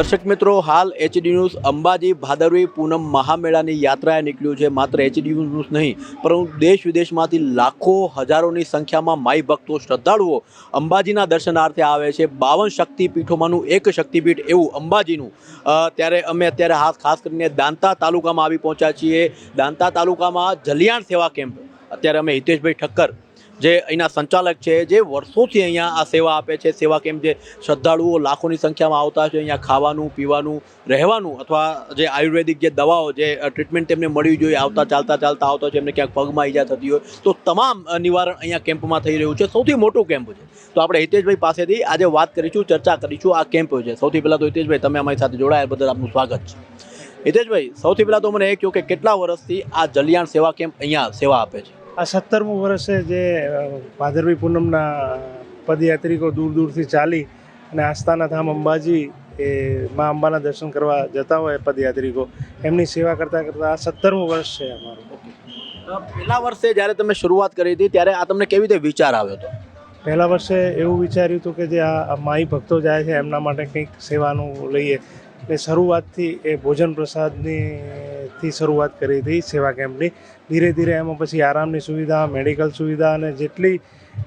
દર્શક મિત્રો, હાલ એચડી ન્યૂઝ અંબાજી ભાદરવી પૂનમ મહામેળાની યાત્રાએ નીકળ્યું છે. માત્ર એચડી ન્યૂઝ નહીં, પરંતુ દેશ વિદેશમાંથી લાખો હજારોની સંખ્યામાં માઈ ભક્તો, શ્રદ્ધાળુઓ અંબાજીના દર્શનાર્થે આવે છે. બાવન શક્તિપીઠોમાંનું એક શક્તિપીઠ એવું અંબાજીનું. ત્યારે અમે અત્યારે હાથ ખાસ કરીને દાંતા તાલુકામાં આવી પહોંચ્યા છીએ. દાંતા તાલુકામાં જલિયાણ સેવા કેમ્પ. અત્યારે અમે હિતેશભાઈ ઠક્કર જે અહીંના સંચાલક છે, જે વર્ષોથી અહીંયા આ સેવા આપે છે, સેવા કેમ્પ જે શ્રદ્ધાળુઓ લાખોની સંખ્યામાં આવતા છે, અહીંયા ખાવાનું, પીવાનું, રહેવાનું અથવા જે આયુર્વેદિક જે દવાઓ, જે ટ્રીટમેન્ટ તેમને મળવી જોઈએ, આવતા, ચાલતા ચાલતા આવતા હોય છે, એમને ક્યાંક પગમાં ઈજા થતી હોય, તો તમામ નિવારણ અહીંયા કેમ્પમાં થઈ રહ્યું છે. સૌથી મોટું કેમ્પ છે. તો આપણે હિતેશભાઈ પાસેથી આજે વાત કરીશું, ચર્ચા કરીશું આ કેમ્પ છે સૌથી પહેલાં તો હિતેશભાઈ, તમે અમારી સાથે જોડાયા બદલ આપનું સ્વાગત છે. હિતેશભાઈ, સૌથી પહેલાં તો મને એ કહ્યું કે કેટલા વર્ષથી આ જલિયાણ સેવા કેમ્પ અહીંયા સેવા આપે છે? આ સત્તરમું વર્ષ છે જે ભાદરવી પૂનમના પદયાત્રિકો દૂર દૂરથી ચાલી અને આસ્થાના ધામ અંબાજી એ મા અંબાના દર્શન કરવા જતા હોય પદયાત્રિકો એમની સેવા કરતાં કરતાં આ સત્તરમું વર્ષ છે અમારું. પહેલા વર્ષે જ્યારે તમે શરૂઆત કરી હતી ત્યારે આ તમને કેવી રીતે વિચાર આવ્યો હતો? પહેલા વર્ષે એવું વિચાર્યું હતું કે જે આ આ માઈ ભક્તો જાય છે એમના માટે કંઈક સેવાનું લઈએ. એટલે શરૂઆતથી એ ભોજન પ્રસાદની થી શરૂઆત કરી હતી સેવા કેમ્પની. ધીરે ધીરે એમાં પછી આરામની સુવિધા મેડિકલ સુવિધા અને જેટલી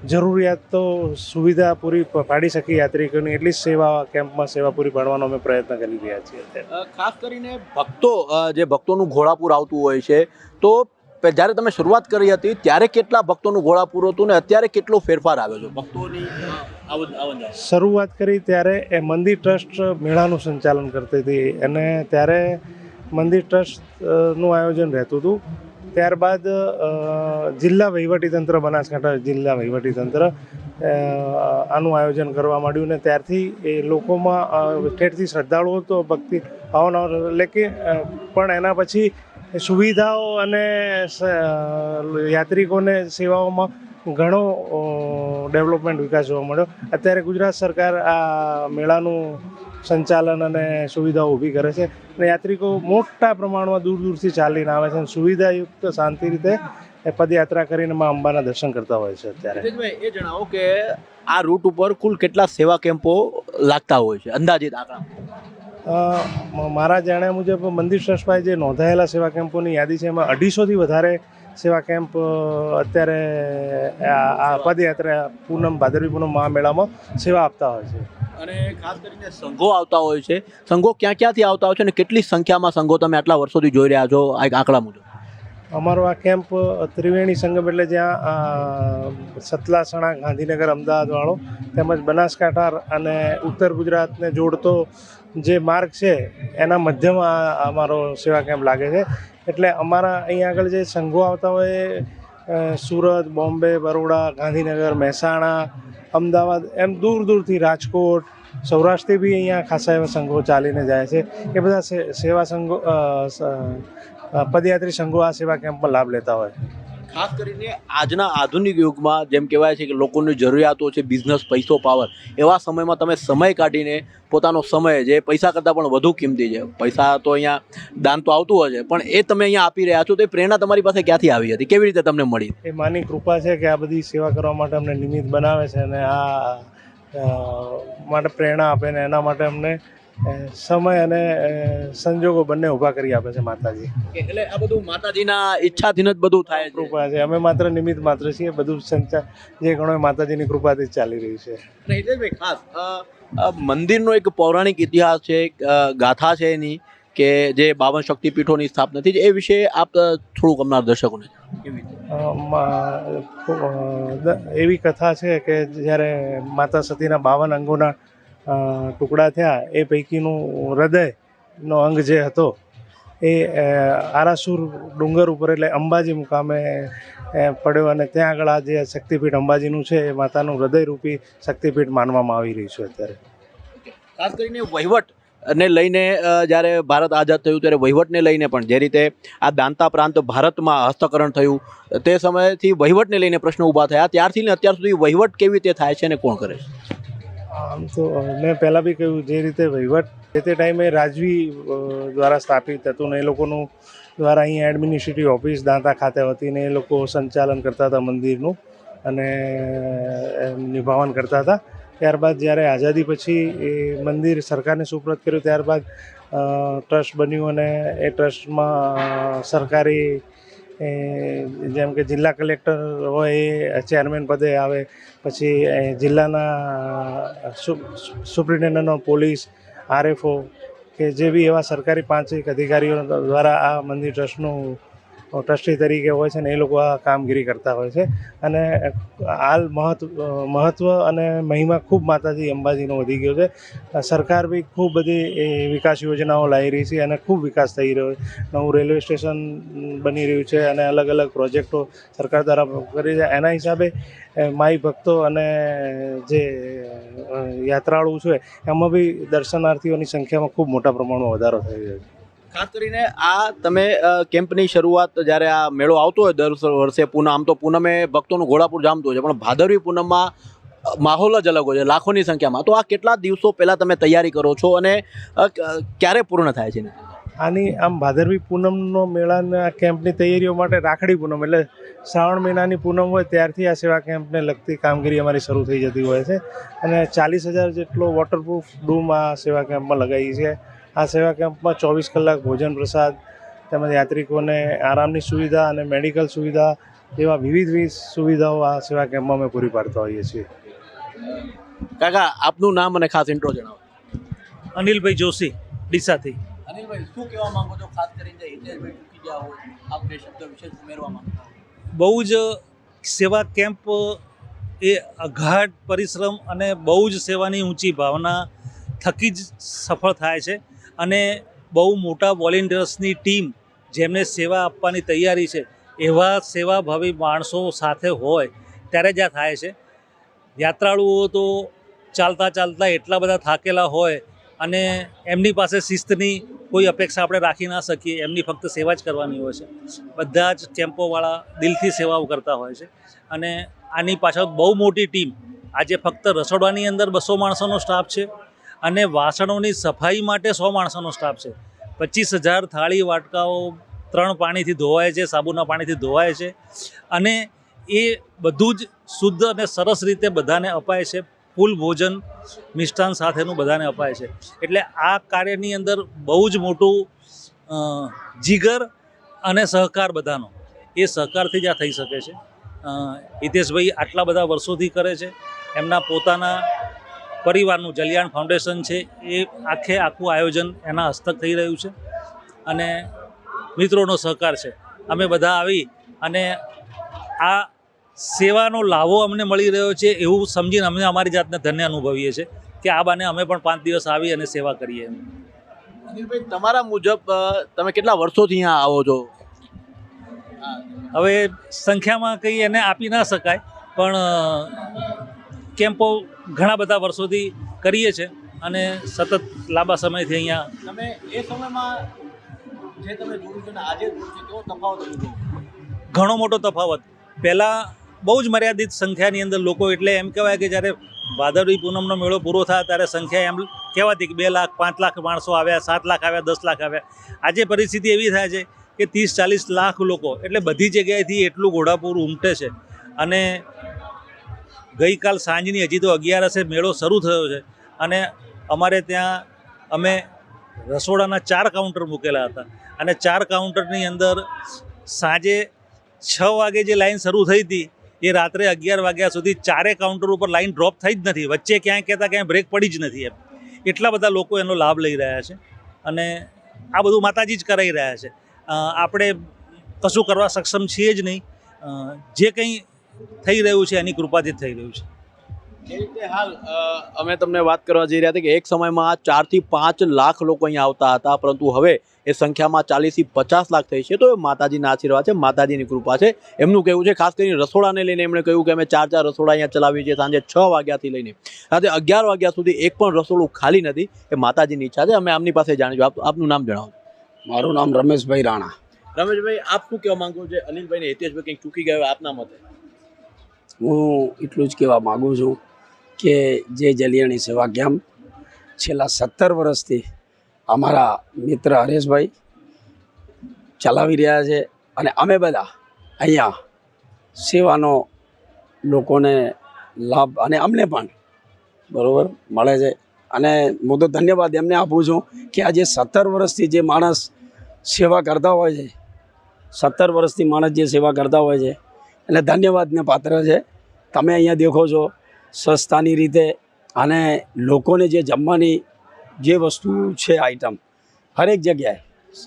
જરૂરિયાત તો સુવિધા પૂરી પાડી શકી યાત્રિકોની એટલી જ સેવા કેમ્પમાં સેવા પૂરી પાડવાનો અમે પ્રયત્ન કરી રહ્યા છીએ ખાસ કરીને ભક્તો જે ભક્તોનું ઘોડાપુર આવતું હોય છે તો જ્યારે તમે શરૂઆત કરી હતી ત્યારે કેટલા ભક્તોનું ઘોડાપુર હતું ને અત્યારે કેટલો ફેરફાર આવ્યો છે? ભક્તોની. શરૂઆત કરી ત્યારે એ મંદિર ટ્રસ્ટ મેળાનું સંચાલન કરતી હતી. અને ત્યારે મંદિર ટ્રસ્ટનું આયોજન રહેતું હતું. ત્યારબાદ જિલ્લા વહીવટીતંત્ર, બનાસકાંઠા જિલ્લા વહીવટીતંત્ર આનું આયોજન કરવા માંડ્યું ને ત્યારથી એ લોકોમાં ઠેરથી શ્રદ્ધાળુઓ તો ભક્તિ અવારનવાર એટલે કે પણ એના પછી સુવિધાઓ અને યાત્રિકોને સેવાઓમાં ઘણો ડેવલપમેન્ટ વિકાસ જોવા મળ્યો. અત્યારે ગુજરાત સરકાર આ મેળાનું સંચાલન અને સુવિધાઓ ઊભી કરે છે. અને યાત્રિકો મોટા પ્રમાણમાં દૂર દૂરથી ચાલીને આવે છે અને સુવિધાયુક્ત શાંતિ રીતે એ પદયાત્રા કરીને મા અંબાના દર્શન કરતા હોય છે અત્યારે. એ જણાવો કે આ રૂટ ઉપર કુલ કેટલા સેવા કેમ્પો લાગતા હોય છે અંદાજિત આંકડા? મારા જાણ્યા મુજબ મંદિર ટ્રસ્ટ જે નોંધાયેલા સેવા કેમ્પોની યાદી છે એમાં અઢીસોથી વધારે સેવા કેમ્પ અત્યારે આ આ પદયાત્રા પૂનમ ભાદરવી પૂનમ મહામેળામાં સેવા આપતા હોય છે. અને ખાસ કરીને સંઘો આવતા હોય છે. સંઘો ક્યાં ક્યાંથી આવતા હોય છે અને કેટલી સંખ્યામાં સંઘો તમે આટલા વર્ષોથી જોઈ રહ્યા છો આ આંકડા મુજબ? અમારો આ કેમ્પ ત્રિવેણી સંગમ એટલે જ્યાં સતલાસણા ગાંધીનગર અમદાવાદવાળો તેમજ બનાસકાંઠા અને ઉત્તર ગુજરાતને જોડતો જે માર્ગ છે એના મધ્યમાં અમારો સેવા કેમ્પ લાગે છે. એટલે અમારા અહીંયા આગળ જે સંઘો આવતા હોય સુરત, બોમ્બે, બરોડા, ગાંધીનગર, મહેસાણા, અમદાવાદ એમ દૂર દૂરથી રાજકોટ, સૌરાષ્ટ્રથી બી અહીંયા ખાસા એવા સંઘો ચાલીને જાય છે. એ બધા સેવા સંઘો પદયાત્રી સંઘો આ સેવા કેમ્પમાં લાભ લેતા હોય. ખાસ કરીને આજના આધુનિક યુગમાં જેમ કહેવાય છે કે લોકોની જરૂરિયાતો છે બિઝનેસ પૈસો પાવર એવા સમયમાં તમે સમય કાઢીને પોતાનો સમય જે પૈસા કરતાં પણ વધુ કિંમતી છે. પૈસા તો અહીંયા દાન તો આવતું હોય છે, પણ એ તમે અહીંયા આપી રહ્યા છો તો એ પ્રેરણા તમારી પાસે ક્યાંથી આવી હતી? કેવી રીતે તમને મળી? એ માની કૃપા છે કે આ બધી સેવા કરવા માટે અમને નિમિત્ત બનાવે છે અને આ માટે પ્રેરણા આપે ને એના માટે અમને સમય અને સંજોગો બંને ઊભા કરી આપે છે માતાજી. એટલે આ બધું માતાજીના ઈચ્છાથી જ બધું થાય કૃપા છે. અમે માત્ર નિમિત્ત માત્ર છીએ. બધું સંચાર જે ઘણો માતાજીની કૃપાથી ચાલી રહ્યું છે. અને હિતેશભાઈ ખાસ મંદિરનો એક પૌરાણિક ઇતિહાસ છે ગાથા છે એની કે જે બાવન શક્તિપીઠોની સ્થાપના થઈ એ વિશે આપ થોડુંક અમારા દર્શકોને એવી કથા છે કે જ્યારે માતા સતીના બાવન અંગોના ટુકડા થયા, એ પૈકીનું હૃદયનો અંગ જે હતો, એ આરાસુર ડુંગર ઉપર એટલે અંબાજી મુકામે પડ્યો અને ત્યાં આગળ આ જે શક્તિપીઠ અંબાજીનું છે, એ માતાનું હૃદયરૂપી શક્તિપીઠ માનવામાં આવી રહ્યું છે અત્યારે. ખાસ કરીને વહીવટ ને લઈને જ્યારે ભારત આઝાદ થયું ત્યારે વહીવટને લઈને પણ જે રીતે આ દાંતા પ્રાંત ભારતમાં હસ્તકરણ થયું, તે સમયથી વહીવટને લઈને પ્રશ્નો ઊભા થયા. ત્યારથી અત્યાર સુધી વહીવટ કેવી રીતે થાય છે અને કોણ કરે છે? આમ તો મેં પહેલાં બી કહ્યું, જે રીતે વહીવટ તે ટાઈમે રાજવી દ્વારા સ્થાપિત હતું ને એ લોકોનું દ્વારા અહીંયા એડમિનિસ્ટ્રેટિવ ઓફિસ દાંતા ખાતે હતી ને એ લોકો સંચાલન કરતા હતા મંદિરનું અને નિભાવન કરતા હતા. ત્યારબાદ જ્યારે આઝાદી પછી એ મંદિર સરકારને સુપ્રત કર્યું, ત્યારબાદ ટ્રસ્ટ બન્યું અને એ ટ્રસ્ટમાં સરકારી જેમ કે જિલ્લા કલેક્ટર હોય એ ચેરમેન પદે આવે, પછી જિલ્લાના સુપ્રિન્ટેન્ડન્ટ ઓફ પોલીસ, આરએફઓ કે જે બી એવા સરકારી પાંચેક અધિકારીઓ દ્વારા આ મંદિર ટ્રસ્ટનું ટ્રસ્ટી તરીકે હોય છે ને એ લોકો આ કામગીરી કરતા હોય છે. અને હાલ મહત્વ મહત્વ અને મહિમા ખૂબ માતાજી અંબાજીનો વધી ગયો છે. સરકાર બી ખૂબ બધી વિકાસ યોજનાઓ લાવી રહી છે અને ખૂબ વિકાસ થઈ રહ્યો છે. નવું રેલવે સ્ટેશન બની રહ્યું છે અને અલગ અલગ પ્રોજેક્ટો સરકાર દ્વારા કરી છે. એના હિસાબે માઈ ભક્તો અને જે યાત્રાળુ છે, એમાં બી દર્શનાર્થીઓની સંખ્યામાં ખૂબ મોટા પ્રમાણમાં વધારો થઈ રહ્યો છે. ખાસ કરીને આ તમે કેમ્પની શરૂઆત જ્યારે આ મેળો આવતો હોય દર વર્ષે પૂનમ, આમ તો પૂનમે ભક્તોનું ઘોડાપુર જામતું હોય છે, પણ ભાદરવી પૂનમમાં માહોલ જ અલગ હોય છે, લાખોની સંખ્યામાં. તો આ કેટલા દિવસો પહેલાં તમે તૈયારી કરો છો અને ક્યારે પૂર્ણ થાય છે આની આમ ભાદરવી પૂનમનો મેળાના કેમ્પની તૈયારીઓ માટે રાખડી પૂનમ, એટલે શ્રાવણ મહિનાની પૂનમ હોય ત્યારથી આ સેવા કેમ્પને લગતી કામગીરી અમારી શરૂ થઈ જતી હોય છે. અને ચાલીસ હજાર જેટલો વોટરપ્રૂફ ડૂમ આ સેવા કેમ્પમાં લગાવી છે. આ સેવા કેમ્પમાં ચોવીસ કલાક ભોજન પ્રસાદ તેમજ યાત્રિકોને આરામની સુવિધા અને મેડિકલ સુવિધા જેવા વિવિધ વિવિધ સુવિધાઓ આ સેવા કેમ્પમાં અમે પૂરી પાડતા હોઈએ છીએ. કાકા આપનું નામ અને ખાસ ઇન્ટ્રો જણાવો. અનિલભાઈ જોશી ડીસાથી. અનિલભાઈ શું કહેવા માંગો છો? ખાસ કરીને હિતેશભાઈ ચૂકી ગયા હોય આપને શબ્દ વિશેષ ઉમેરવા માંગતા બહુ જ સેવા કેમ્પ એ અઘાટ પરિશ્રમ અને બહુ જ સેવાની ઊંચી ભાવના થકી જ સફળ થાય છે. અને બહુ મોટા વોલેન્ટિયર્સની ટીમ જેમને સેવા આપવાની તૈયારી છે, એવા સેવાભાવી માણસો સાથે હોય ત્યારે જ આ થાય છે. યાત્રાળુઓ તો ચાલતા ચાલતા એટલા બધા થાકેલા હોય અને એમની પાસે શિસ્તની કોઈ અપેક્ષા આપણે રાખી ના શકીએ, એમની ફક્ત સેવા જ કરવાની હોય છે. બધા જ કેમ્પોવાળા દિલથી સેવાઓ કરતા હોય છે અને આની પાછળ બહુ મોટી ટીમ. આજે ફક્ત રસોડાની અંદર બસો માણસોનો સ્ટાફ છે. અને વાસણોની સફાઈ માટે સો માણસોનો સ્ટાફ છે. પચીસ હજાર થાળી, વાટકાઓ, ત્રણ પાણીથી ધોવાય છે, સાબુના પાણીથી ધોવાય છે. અને એ બધું જ શુદ્ધ અને સરસ રીતે બધાને અપાય છે. ફૂલ ભોજન મિષ્ટાન સાથેનું બધાને અપાય છે. એટલે આ કાર્યની અંદર બહુ જ મોટું જીગર અને સહકાર બધાનો. એ સહકારથી જ આ થઈ શકે છે. હિતેશભાઈ આટલા બધા વર્ષોથી કરે છે. એમના પોતાના પરિવારનું જલિયાણ ફાઉન્ડેશન છે એ આખે આખું આયોજન એના હસ્તક થઈ રહ્યું છે. અને મિત્રોનો સહકાર છે. અમે બધા આવી અને આ સેવાનો લાભો અમને મળી રહ્યો છે એવું સમજીને અમે અમારી જાતને ધન્ય અનુભવીએ છીએ કે આ બાને અમે પણ પાંચ દિવસ આવી અને સેવા કરીએ અનિલભાઈ તમારા મુજબ તમે કેટલા વર્ષોથી અહીંયા આવો છો? હવે સંખ્યામાં કંઈ એને આપી ના શકાય પણ કેમ્પો ઘણા બધા વર્ષોથી કરીએ છીએ અને સતત લાંબા સમયથી અહીંયા તમે એ સમયમાં જે તમે જોયું આજે કેવો તફાવત ઘણો મોટો તફાવત. પહેલાં બહુ જ મર્યાદિત સંખ્યાની અંદર લોકો એટલે એમ કહેવાય કે જ્યારે ભાદરવી પૂનમનો મેળો પૂરો થાય ત્યારે સંખ્યા એમ કહેવાતી કે બે લાખ પાંચ લાખ માણસો આવ્યા સાત લાખ આવ્યા દસ લાખ આવ્યા. આજે પરિસ્થિતિ એવી થાય છે કે ત્રીસ ચાલીસ લાખ લોકો એટલે બધી જગ્યાએથી એટલું ઘોડાપૂર ઉમટે છે. અને ગઈકાલ સાંજની હજી તો અગિયારસે મેળો શરૂ થયો છે. અને અમારે ત્યાં અમે રસોડાના ચાર કાઉન્ટર મૂકેલા હતા. અને ચાર કાઉન્ટરની અંદર સાંજે છ વાગે જે લાઈન શરૂ થઈ હતી, એ રાત્રે અગિયાર વાગ્યા સુધી ચારે કાઉન્ટર ઉપર લાઈન ડ્રોપ થઈ જ નથી. વચ્ચે ક્યાંય કહેતા ક્યાંય બ્રેક પડી જ નથી એમ. એટલા બધા લોકો એનો લાભ લઈ રહ્યા છે. અને આ બધું માતાજી જ કરાવી રહ્યા છે. આપણે કશું કરવા સક્ષમ છીએ જ નહીં. જે કંઈ થઈ રહ્યું છે એની કૃપાથી થઈ રહ્યું છે. જે રીતે હાલ અમે તમને વાત કરવા જઈ રહ્યા હતા કે એક સમયમાં ચારથી પાંચ લાખ લોકો અહીંયા આવતા હતા પરંતુ હવે એ સંખ્યામાં ચાલીસથી પચાસ લાખ થઈ છે તો એ માતાજીના આશીર્વાદ છે માતાજીની કૃપા છે. એમનું કહેવું છે ખાસ કરીને રસોડાને લઈને એમણે કહ્યું કે અમે ચાર ચાર રસોડા અહીંયા ચલાવીએ છીએ સાંજે છ વાગ્યાથી લઈને. રાતે અગિયાર વાગ્યા સુધી એક પણ રસોડું ખાલી નથી એ માતાજીની ઈચ્છા છે. અમે આમની પાસે જાણીશું. આપ આપનું નામ જણાવો. મારું નામ રમેશભાઈ રાણા. રમેશભાઈ આપ શું કહેવા માંગો છો? અનિલભાઈ ને હિતેશભાઈ કંઈક ચૂકી ગયો આપના મતે. હું એટલું જ કહેવા માગું છું કે જે જલિયાણી સેવા કેમ્પ છેલ્લા સત્તર વર્ષથી અમારા મિત્ર હરેશભાઈ ચલાવી રહ્યા છે અને અમે બધા અહીંયા સેવાનો લોકોને લાભ અને અમને પણ બરાબર મળે છે. અને હું તો ધન્યવાદ એમને આપું છું કે આજે સત્તર વર્ષથી જે માણસ સેવા કરતા હોય છે, સત્તર વર્ષથી માણસ જે સેવા કરતા હોય છે એટલે ધન્યવાદને પાત્ર છે. તમે અહીંયા દેખો છો સસ્તાની રીતે અને લોકોને જે જમવાની જે વસ્તુ છે આઈટમ હરેક જગ્યાએ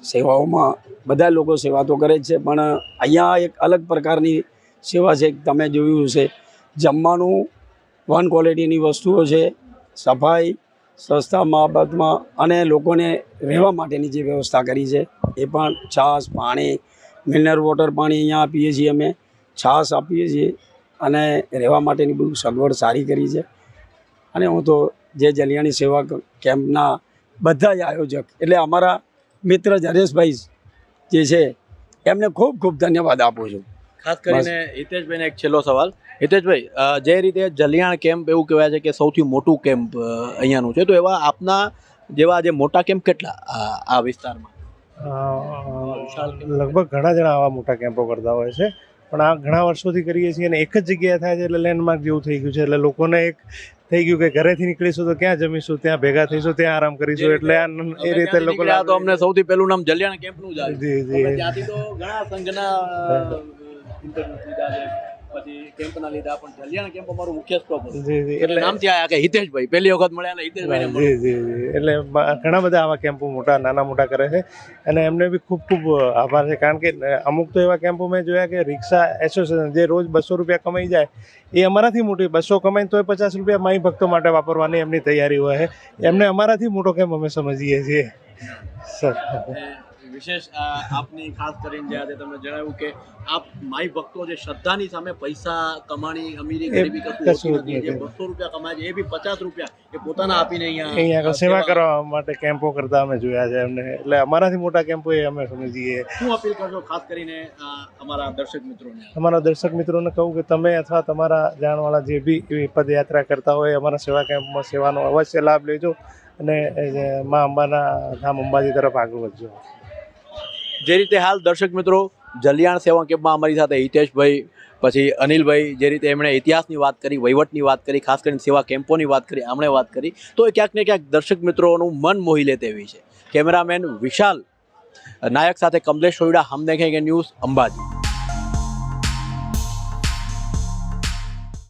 સેવાઓમાં બધા લોકો સેવા તો કરે જ છે, પણ અહીંયા એક અલગ પ્રકારની સેવા છે તમે જોયું છે જમવાનું વન ક્વોલિટીની વસ્તુઓ છે, સફાઈ સસ્તા બાબતમાં અને લોકોને રહેવા માટેની જે વ્યવસ્થા કરી છે, એ પણ છાશ, પાણી મિનરલ વોટર પાણી અહીંયા આપીએ છીએ અમે. છાશ આપીએ છીએ અને રહેવા માટેની બધું સગવડ સારી કરી છે. અને હું તો જે જલિયાણી સેવા કેમ્પના બધા જ આયોજક એટલે અમારા મિત્ર જ હરેશભાઈ જે છે એમને ખૂબ ખૂબ ધન્યવાદ આપું છું. ખાસ કરીને હિતેશભાઈને એક છેલ્લો સવાલ. હિતેશભાઈ જે રીતે જલિયાણ કેમ્પ એવું કહેવાય છે કે સૌથી મોટું કેમ્પ અહીંયાનું છે તો એવા આપના જેવા જે મોટા કેમ્પ કેટલા આ આ વિસ્તારમાં? લગભગ ઘણા જણા આવા મોટા કેમ્પો કરતા હોય છે. પણ આ ઘણા વર્ષોથી કરીએ છીએ અને એક જ જગ્યાએ થાય છે એટલે લેન્ડમાર્ક જેવું થઈ ગયું છે. એટલે લોકોને એક થઈ ગયું કે ઘરેથી નીકળીશું તો ક્યાં જમીશું ત્યાં ભેગા થઈશું ત્યાં આરામ કરીશું. એટલે આ એ રીતે લોકો તો અમને સૌથી પહેલું નામ જલિયાણ કેમ્પનું જ જી જી. ત્યાંથી તો ઘણા સંઘના પછી કેમ્પના લીધા પણ જલિયાણા કેમ્પ અમારું મુખ્ય સ્ટોપ હતું. એટલે નામથી આયા કે હિતેશભાઈ પહેલી વખત મળ્યા એટલે જી જી જી એટલે ઘણા બધા આવા કેમ્પો મોટા નાના મોટા કરે છે. અને એમને બી ખૂબ ખૂબ આભાર છે. કારણ કે અમુક તો એવા કેમ્પો મેં જોયા કે રિક્ષા એસોસિએશન જે રોજ બસો રૂપિયા કમાઈ જાય એ અમારાથી મોટી બસો કમાઈને તોય પચાસ રૂપિયા માઈ ભક્તો માટે વાપરવાની એમની તૈયારી હોય છે. એમને અમારાથી મોટો કેમ્પ અમે સમજીએ છીએ. સર વિશેષ આપની ખાસ કરીને જ્યારે તમે જણાવ્યું કે આપ માય ભક્તો જે શ્રદ્ધાની સામે પૈસા કમાણી અમીરી ગરીબી કશું જ નથી. જે બસો રૂપિયા કમાય છે એ બી પચાસ રૂપિયા એ પોતાના આપીને અહીંયા અહીંયા સેવા કરવા માટે કેમ્પો કરતા અમે જોયા છે એમને. એટલે અમારાથી મોટા કેમ્પો એ અમે સમજીએ શું અપીલ કરશો ખાસ કરીને અમારા દર્શક મિત્રોને? અમારા દર્શક મિત્રોને કહું કે તમે અથવા તમારા જાણવાળા જે બી પદયાત્રા કરતા હોય અમારા સેવા કેમ્પમાં સેવાનો અવશ્ય લાભ લેજો અને મા અંબાના ધામ અંબાજી તરફ આગળ વધજો. જે રીતે હાલ દર્શક મિત્રો જલિયાણ સેવા કેમ્પમાં અમારી સાથે હિતેશભાઈ, પછી અનિલભાઈ, જે રીતે એમણે ઇતિહાસની વાત કરી, વહીવટની વાત કરી, ખાસ કરીને સેવા કેમ્પોની વાત કરી, આમણે વાત કરી, તો એ ક્યાંક ને ક્યાંક દર્શક મિત્રોનું મન મોહી લે તેવી છે. કેમેરામેન વિશાલ, નાયક સાથે કમલેશ સોયડા હમ દેખેંગે ન્યૂઝ અંબાજી.